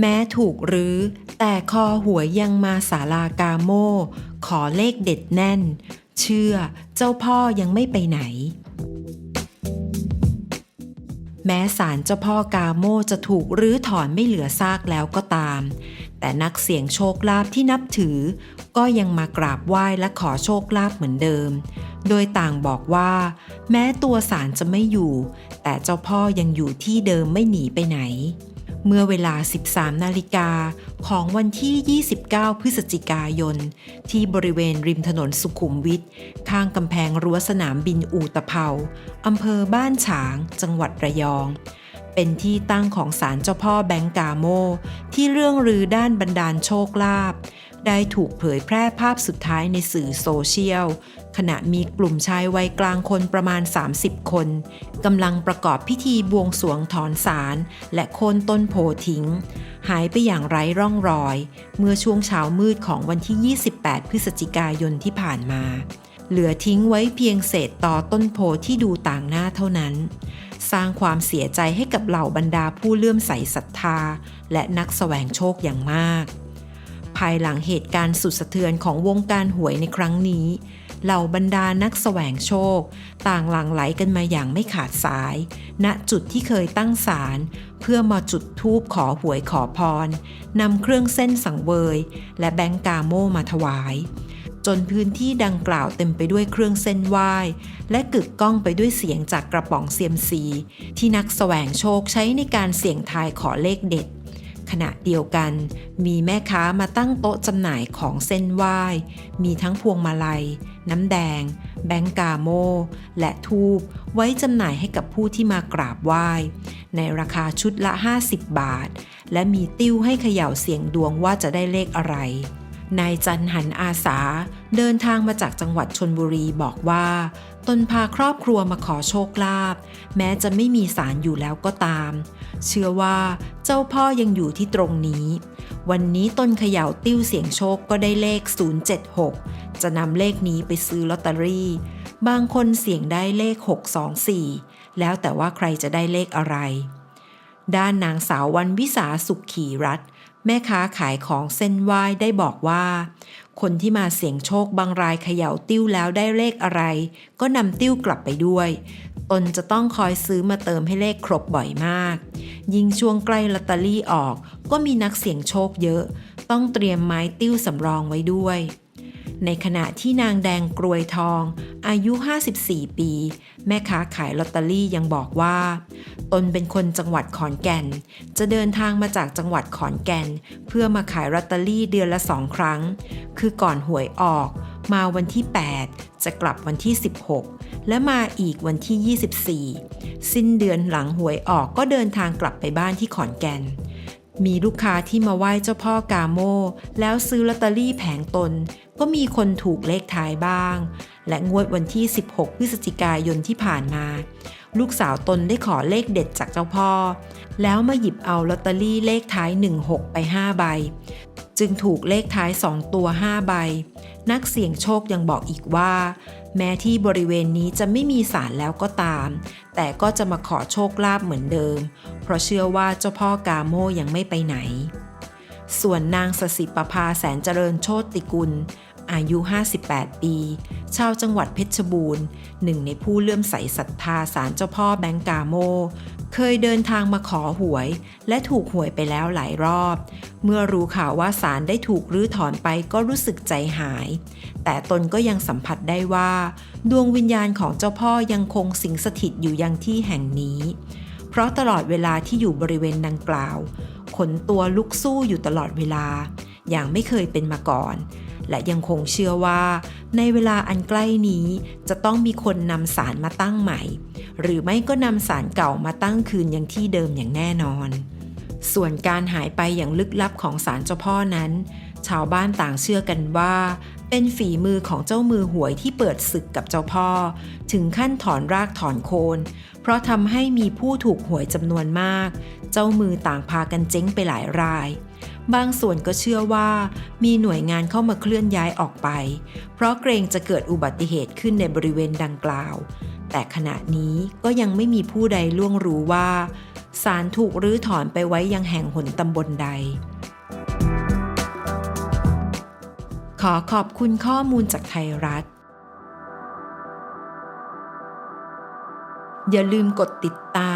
แม้ถูกรื้อ แต่คอหวยยังมาศาลากาโม ขอเลขเด็ดแน่น เชื่อเจ้าพ่อยังไม่ไปไหน แม้ศาลเจ้าพ่อกาโมจะถูกรื้อถอนไม่เหลือซากแล้วก็ตาม แต่นักเสี่ยงโชคลาภที่นับถือ ก็ยังมากราบไหว้และขอโชคลาภเหมือนเดิม โดยต่างบอกว่า แม้ตัวศาลจะไม่อยู่ แต่เจ้าพ่อยังอยู่ที่เดิมไม่หนีไปไหน เมื่อเวลา 13 นาฬิกาของวันที่ 29 พฤศจิกายน ที่บริเวณริมถนนสุขุมวิทข้างกำแพงรั้วสนามบินอูตะเภาอำเภอบ้านฉาง จังหวัดระยอง เป็นที่ตั้งของศาลเจ้าพ่อแบงกาโม ที่เรื่องลือด้านบันดาลโชคลาภ ได้ถูกเผยแพร่ภาพสุดท้ายในสื่อโซเชียล ขณะมีกลุ่มชายวัยกลางคนประมาณ 30 คนกำลังประกอบพิธีบวงสวงถอนสารและโค่นต้นโพทิ้ง หายไปอย่างไร้ร่องรอย เมื่อช่วงเช้ามืดของวันที่ 28 พฤศจิกายนที่ผ่านมา เหลือทิ้งไว้เพียงเศษต่อต้นโพที่ดูต่างหน้าเท่านั้นสร้างความเสียใจให้กับเหล่าบรรดาผู้เลื่อมใสศรัทธา และนักแสวงโชคอย่างมาก ภายหลังเหตุการณ์สุดสะเทือนของวงการหวยในครั้งนี้ เหล่าบรรดานักแสวงโชค ต่างหลั่งไหลกันมาอย่างไม่ขาดสาย ณจุดที่เคยตั้งศาลเพื่อมาจุดธูปขอหวยขอพรนำเครื่องเส้นสังเวย และแบงกาโมมาถวาย จนพื้นที่ดังกล่าวเต็มไปด้วยเครื่องเส้นไหว้ และกึกก้องไปด้วยเสียงจากกระป๋องเซียมซี ที่นักแสวงโชคใช้ในการเสี่ยงทายขอเลขเด็ด ขณะเดียวกัน มีแม่ค้ามาตั้งโต๊ะจำหน่ายของเส้นไหว้ มีทั้งพวงมาลัย น้ำแดง แบงกาโม และทูบไว้จำหน่ายให้กับผู้ที่มากราบไหว้ ในราคาชุดละ 50 บาท และมีติ้วให้เขย่าเสียงดวงว่าจะได้เลขอะไรนายจันหันอาสา เดินทางมาจากจังหวัดชนบุรีบอกว่า ตนพาครอบครัวมาขอโชคลาภแม้จะไม่มีสารอยู่แล้วก็ตาม เชื่อว่าเจ้าพ่อยังอยู่ที่ตรงนี้ วันนี้ต้นเขย่าติ้วเสียงโชคก็ได้เลข 076 จะนำเลขนี้ไปซื้อลอตเตอรี่ บางคนเสี่ยงได้เลข 624 แล้วแต่ว่าใครจะได้เลขอะไร ด้านนางสาววันวิสาสุขขี่รัฐแม่ค้าขายของเส้นไหว้ได้บอกว่า คนที่มาเสี่ยงโชคบางรายเขย่าติ้วแล้วได้เลขอะไร ก็นำติ้วกลับไปด้วย ตนจะต้องคอยซื้อมาเติมให้เลขครบบ่อยมาก ยิ่งช่วงใกล้ลอตเตอรี่ออก ก็มีนักเสี่ยงโชคเยอะ ต้องเตรียมไม้ติ้วสำรองไว้ด้วย ในขณะที่นางแดงกรวยทอง อายุ 54 ปี แม่ค้าขายลอตเตอรี่ยังบอกว่า ตนเป็นคนจังหวัดขอนแก่น จะเดินทางมาจากจังหวัดขอนแก่น เพื่อมาขายลอตเตอรี่เดือนละสองครั้ง คือก่อนหวยออก มาวันที่ 8 จะกลับวันที่ 16 และมาอีกวันที่ 24 สิ้นเดือนหลังหวยออกก็เดินทางกลับไปบ้านที่ขอนแก่น มีลูกค้าที่มาไหว้เจ้าพ่อกาโม แล้วซื้อลอตเตอรี่แผงตน ก็มีคนถูกเลขท้ายบ้าง และงวดวันที่ 16 พฤศจิกายนที่ผ่านมาลูกสาวตนได้ขอเลขเด็ดจากเจ้าพ่อ แล้วมาหยิบเอาลอตเตอรี่เลขท้าย 16 ไป 5 ใบ จึงถูกเลขท้าย 2 ตัว 5 ใบ นักเสี่ยงโชคยังบอกอีกว่า แม้ที่บริเวณนี้จะไม่มีสารแล้วก็ตาม แต่ก็จะมาขอโชคลาภเหมือนเดิม เพราะเชื่อว่าเจ้าพ่อกาโมยังไม่ไปไหน ส่วนนางสสิปภาแสนเจริญโชติกุล อายุ 58 ปี ชาวจังหวัดเพชรบูรณ์ หนึ่งในผู้เลื่อมใสศรัทธาศาลเจ้าพ่อแบงกาโม เคยเดินทางมาขอหวย และถูกหวยไปแล้วหลายรอบ เมื่อรู้ข่าวว่าศาลได้ถูกรื้อถอนไปก็รู้สึกใจหาย แต่ตนก็ยังสัมผัสได้ว่า ดวงวิญญาณของเจ้าพ่อยังคงสิงสถิตอยู่ยังที่แห่งนี้ เพราะตลอดเวลาที่อยู่บริเวณดังกล่าว ขนตัวลุกสู้อยู่ตลอดเวลาอย่างไม่เคยเป็นมาก่อน และยังคงเชื่อว่า ในเวลาอันใกล้นี้จะต้องมีคนนำสารมาตั้งใหม่ หรือไม่ก็นำสารเก่ามาตั้งคืนยังที่เดิมอย่างแน่นอน ส่วนการหายไปอย่างลึกลับของสารเจ้าพ่อนั้น ชาวบ้านต่างเชื่อกันว่า เป็นฝีมือของเจ้ามือหวยที่เปิดศึกกับเจ้าพ่อ ถึงขั้นถอนรากถอนโคน เพราะทำให้มีผู้ถูกหวยจำนวนมาก เจ้ามือต่างพากันเจ๊งไปหลายราย บางส่วนก็เชื่อว่ามีหน่วยงานเข้ามาเคลื่อนย้ายออกไป เพราะเกรงจะเกิดอุบัติเหตุขึ้นในบริเวณดังกล่าว แต่ขณะนี้ก็ยังไม่มีผู้ใดล่วงรู้ว่าศาลถูกรื้อถอนไปไว้ยังแห่งหนตำบลใด ขอขอบคุณข้อมูลจากไทยรัฐ อย่าลืมกดติดตาม